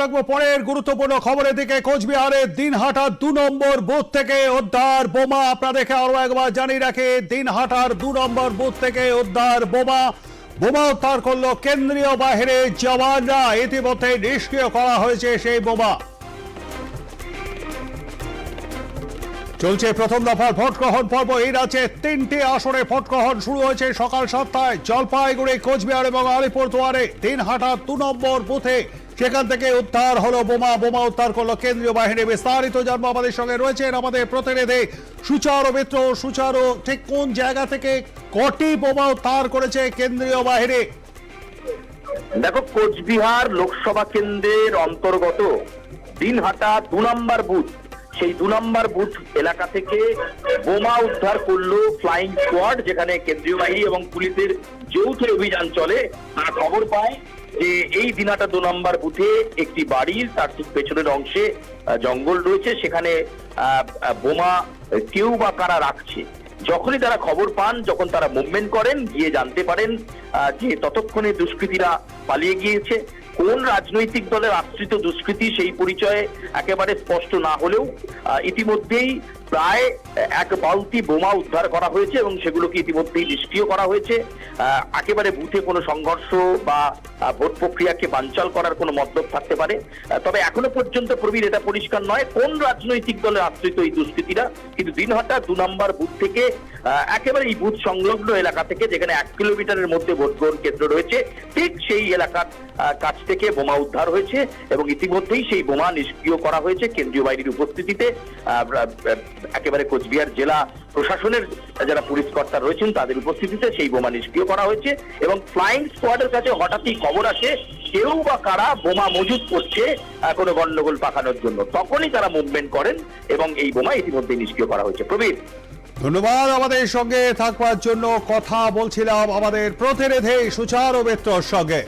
পরের গুরুত্বপূর্ণ খবরের দিকে। কোচবিহারের দিনহাটার দু নম্বর বুথ থেকে উদ্ধার বোমা। আপনাদেরকে আরও একবার জানিয়ে রাখে, দিনহাটার দু নম্বর বুথ থেকে উদ্ধার বোমা। বোমা উদ্ধার করল কেন্দ্রীয় জওয়ানরা। ইতিমধ্যে নিষ্ক্রিয় করা হয়েছে সেই বোমা। চলছে প্রথম দফার ভোট গ্রহণ পর্ব। এই রাজ্যে তিনটি আসরে ভোট গ্রহণ শুরু হয়েছে সকাল সাতটায়। জলপাইগুড়ি, কোচবিহার এবং আলিপুরদুয়ারে। দিনহাটা দু নম্বর বুথে সেখান থেকে উদ্ধার হলো বোমা বোমা উদ্ধার করল কেন্দ্রীয় বাহিনী। বিস্তারিত জন্ম আমাদের সঙ্গে রয়েছেন আমাদের প্রতিনিধি সুচারু মিত্র। সুচারু, ঠিক কোন জায়গা থেকে কটি বোমা উদ্ধার করেছে কেন্দ্রীয় বাহিনী? দেখো, কোচবিহার লোকসভা কেন্দ্রের অন্তর্গত দিনহাটা দু নম্বর বুথ, সেই দু নম্বর বুথ এলাকা থেকে বোমা উদ্ধার করল ফ্লাইং স্কোয়াড, যেখানে কেন্দ্রীয় বাহিনী এবং পুলিশের যৌথ অভিযান চলে। তারা খবর পায় যে এই দিনহাটা দু নম্বর বুথে একটি বাড়ির তার ঠিক পেছনের অংশে জঙ্গল রয়েছে। সেখানে বোমা, কেউ বা কারা রাখছে? যখনই তারা খবর পান, যখন তারা মুভমেন্ট করেন, গিয়ে জানতে পারেন যে ততক্ষণে দুষ্কৃতীরা পালিয়ে গিয়েছে। কোন রাজনৈতিক দলের আশ্রিত দুষ্কৃতী সেই পরিচয়ে একেবারে স্পষ্ট না হলেও ইতিমধ্যেই প্রায় এক বালতি বোমা উদ্ধার করা হয়েছে এবং সেগুলোকে ইতিমধ্যেই নিষ্ক্রিয় করা হয়েছে। একেবারে বুথে কোনো সংঘর্ষ বা ভোট প্রক্রিয়াকে বানচাল করার কোনো মতলব থাকতে পারে। তবে এখনও পর্যন্ত প্রবীর এটা পরিষ্কার নয় কোন রাজনৈতিক দলে আশ্রিত এই দুষ্কৃতীরা কিন্তু দিনহাটা দু নম্বর বুথ থেকে একেবারে এই বুথ সংলগ্ন এলাকা থেকে, যেখানে এক কিলোমিটারের মধ্যে ভোট গ্রহণ কেন্দ্র রয়েছে, ঠিক সেই এলাকার কাছ থেকে বোমা উদ্ধার হয়েছে এবং ইতিমধ্যেই সেই বোমা নিষ্ক্রিয় করা হয়েছে। কেন্দ্রীয় বাহিনীর উপস্থিতিতে একেবারে কোচবিহার জেলা প্রশাসনের যারা পুলিশ কর্তা রয়েছেন, তাদের উপস্থিতিতে সেই বোমা নিষ্ক্রিয় করা হয়েছে এবং ফ্লাইং স্কোয়াডের কাছে হঠাৎই খবর আসে, কেউ বা কারা বোমা মজুত করছে কোনো গন্ডগোল পাকানোর জন্য। তখনই তারা মুভমেন্ট করেন এবং এই বোমা ইতিমধ্যে নিষ্ক্রিয় করা হয়েছে। প্রবীর। ধন্যবাদ আমাদের সঙ্গে থাকবার জন্য। কথা বলছিলাম আমাদের প্রতিনিধি সুচারু মিত্রর সঙ্গে।